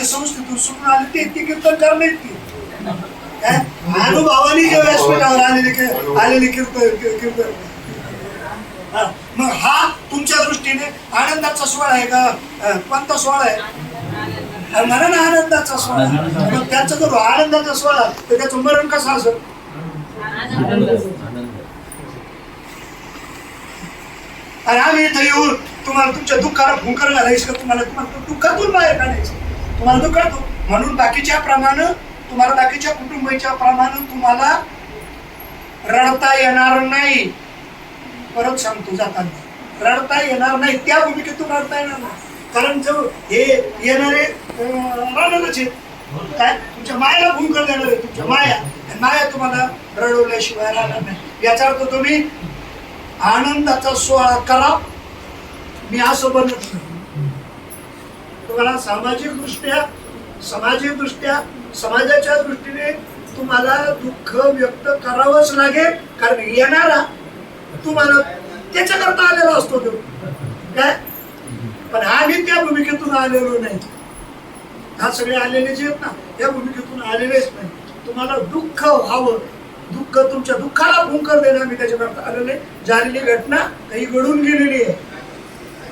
इथे संस्थेतून सुटून आले ते ती कीर्तन करणे ती. काय? अनुभवाने जे व्यासपीठावर आलेले आलेले कीर्तन कीर्तन मग हा तुमच्या दृष्टीने आनंदाचा सोहळा आहे का? कोणता सोहळा आहे? अरे ना आनंदाचा सोहळा. मग त्याचा जर आनंदाचा सोहळा. तर त्याचं मरण कसं असेल? आणि आम्ही इथं येऊन तुम्हाला तुमच्या दुःखाला फुंकर घालायचं का? तुम्हाला तुम्हाला दुःखातून बाहेर काढायचं. तुम्हाला दुःखातून म्हणून बाकीच्या प्रमाणे तुम्हाला बाकीच्या कुटुंबाच्या प्रमाणे तुम्हाला रडता येणार नाही. परत सांगतो जाताना. रडता येणार नाही. त्या भूमिकेतून रडता येणार नाही. कारण जो हे येणारे अं, आहेत. काय? तुमच्या मायाला भूमिका देणार आहे तुमच्या माया. माया तुम्हाला रडवल्याशिवाय राहणार नाही. याचा अर्थ तुम्ही आनंदाचा सोहळा करा. मी असं बनत नाही. तुम्हाला सामाजिक दृष्ट्या सामाजिक दृष्ट्या समाजाच्या दृष्टीने तुम्हाला दुःख व्यक्त करावंच लागेल कारण येणारा तुम्हाला त्याच्याकरता आलेला असतो तो. काय? पण आम्ही त्या भूमिकेतून आलेलो नाही. हा सगळे आलेले जे आहेत ना त्या भूमिकेतून आलेलेच नाही. तुम्हाला दुःख व्हावं दुःख तुमच्या दुःखाला भूंकर देणं आम्ही त्याच्याकरता आलेले झालेली घटना काही घडून गेलेली आहे.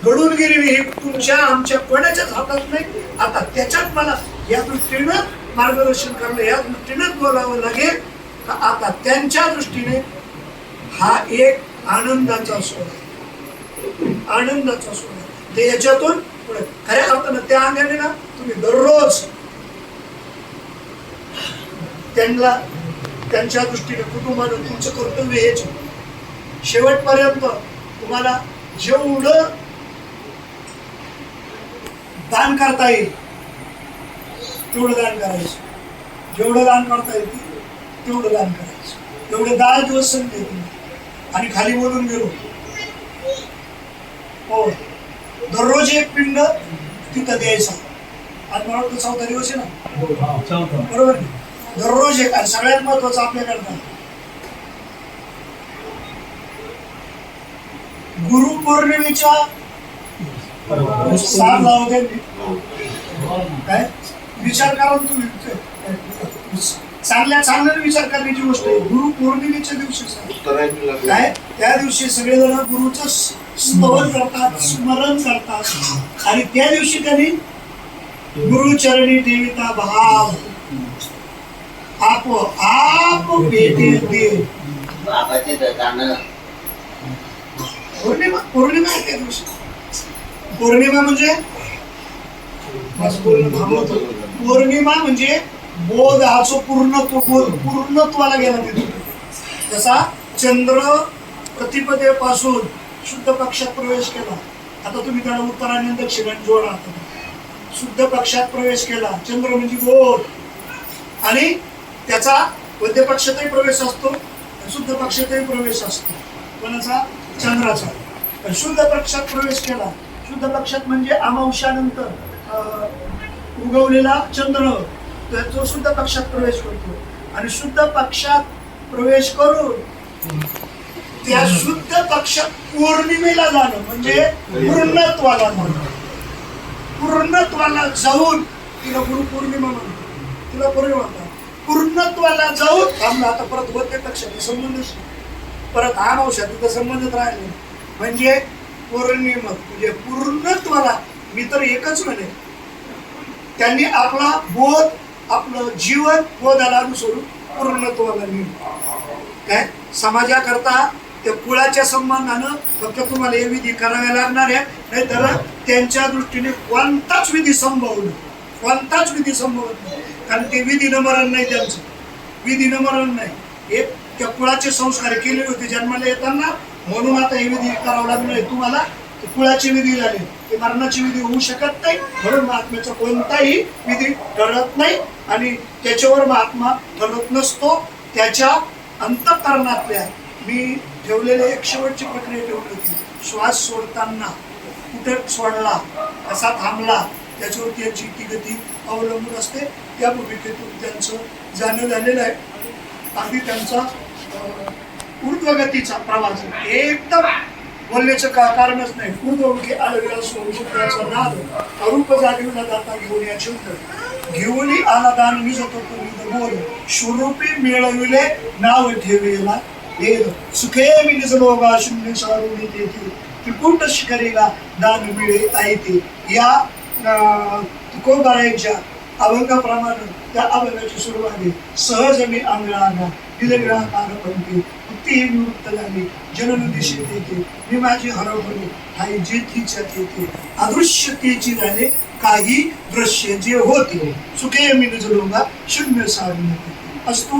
घडून गेलेली ही तुमच्या आमच्या कोणाच्याच हातात नाही. आता त्याच्यात मला या दृष्टीनं मार्गदर्शन करणं या दृष्टीनं बोलावं लागेल. का आता त्यांच्या दृष्टीने हा एक आनंदाचा सोहळा आनंदाचा सोहळा ते याच्यातून पुढे खऱ्या अर्थानं त्या अंगाने ना तुम्ही दररोज त्यांना त्यांच्या दृष्टीने कुटुंबानं तुमचं कर्तव्य हेच शेवटपर्यंत तुम्हाला जेवढं दान करता येईल. तेवढं दान करायचं. जेवढं दान करता येईल तेवढं दान करायचं. एवढे दहा दिवस संधी तुम्ही आणि खाली बोलून गेलो. हो दररोज एक पिंड तिथं द्यायचा. आज मला वाटतं चौथा दिवस आहे ना? बरोबर आहे? दररोज एक आणि सगळ्यात महत्वाचं आपल्याकडनं. गुरुपौर्णिमेच्या साथ लावू दे काय विचार करा तू तुम्ही चांगल्या चांगल्याने विचार करण्याची गोष्ट आहे गुरु पौर्णिमेच्या दिवशी काय त्या दिवशी सगळेजण गुरुचं स- स्तवन करतात स्मरण करतात आणि त्या दिवशी त्यांनी गुरुचरणी देविता भाव आप आप भेटे दे पौर्णिमा पौर्णिमा त्या दिवशी पौर्णिमा म्हणजे. पौर्णिमा म्हणजे बोधाचं पूर्णत्व बोध पूर्णत्वाला गेला तिथे जसा चंद्र प्रतिपदेपासून शुद्ध पक्षात प्रवेश केला. आता तुम्ही त्याला उत्तरायण दक्षिणायन जोडा शुद्ध पक्षात प्रवेश केला. चंद्र म्हणजे बोध. आणि त्याचा मध्य पक्षातही प्रवेश असतो शुद्ध पक्षातही प्रवेश असतो. कोणाचा? चंद्राचा. शुद्ध पक्षात प्रवेश केला. शुद्ध पक्षात म्हणजे अमावश्यानंतर उगवलेला चंद्र तर तो शुद्ध पक्षात प्रवेश करतो. आणि शुद्ध पक्षात प्रवेश करून त्या शुद्ध पक्षात पौर्णिमेला जाणं म्हणजे पूर्णत्वाला म्हणणं पूर्णत्वाला जाऊन तिला गुरु पौर्णिमा म्हणतो तिला पौर्णिमा म्हणतात. पूर्णत्वाला जाऊन थांबला आता परत होते पक्षाचा संबंधच परत हा नवशा तिथं संबंधित राहिले. म्हणजे पौर्णिमा म्हणजे पूर्णत्वाला मी तर एकच म्हणे. त्यांनी आपला बोध आपलं जीवन बोधाला अनुसरून पूर्णत्वाला नेलं. काय? समाजाकरता त्या कुळाच्या संबंधानं फक्त तुम्हाला हे विधी कराव्या लागणार आहे नाही तर त्यांच्या दृष्टीने कोणताच विधी संभवलं नाही. कोणताच विधी संभवत नाही. कारण ते विधी मरण नाही त्यांचं. विधी मरण नाही. हे त्या कुळाचे संस्कार केले होते जन्माला येताना म्हणून आता हे विधी करावं लागणार तुम्हाला कुळाची विधी झाली ते मरणाची विधी होऊ शकत नाही म्हणून महात्म्याचा कोणताही विधी ठरत नाही आणि त्याच्यावर महात्मा ठरत नसतो त्याच्या अंतकरणातल्या मी ठेवलेले एक शेवटची प्रक्रिया ठेवली होती. श्वास सोडताना कुठे सोडला कसा थांबला त्याच्यावर त्यांची ती गती अवलंबून असते. त्या भूमिकेतून त्यांचं जाणं झालेलं आहे. अगदी त्यांचा ऊर्ध्वगतीचा प्रवास एकदम बोलण्याचं का कारणच नाही. ऊर्ध्वमुखी आलेला स्वरूपाचा नाद अरूप जागीला जाता घेऊन या चिंत. घेऊन आला दान मी जातो तुम्ही बोल. स्वरूपी मिळविले नाव ठेवेला वेद सुखे मी निज लोगा शून्य सारून येते त्रिकुट शिखरीला दान मिळे आहे ते. या अं, तुकोबारायच्या अभंगाप्रमाणे त्या अभंगाची सुरुवात सहज मी अंगणाना दिलग्रहाकार पंक्ती ती निवृत्त झाली. जनन दिशेत येते. मी माझी हरवली. हाई जे तिच्या तेथे. अदृश्य झाले. काही दृश्य जे होते. सुखे मी निजलोगा शून्य सारून असतो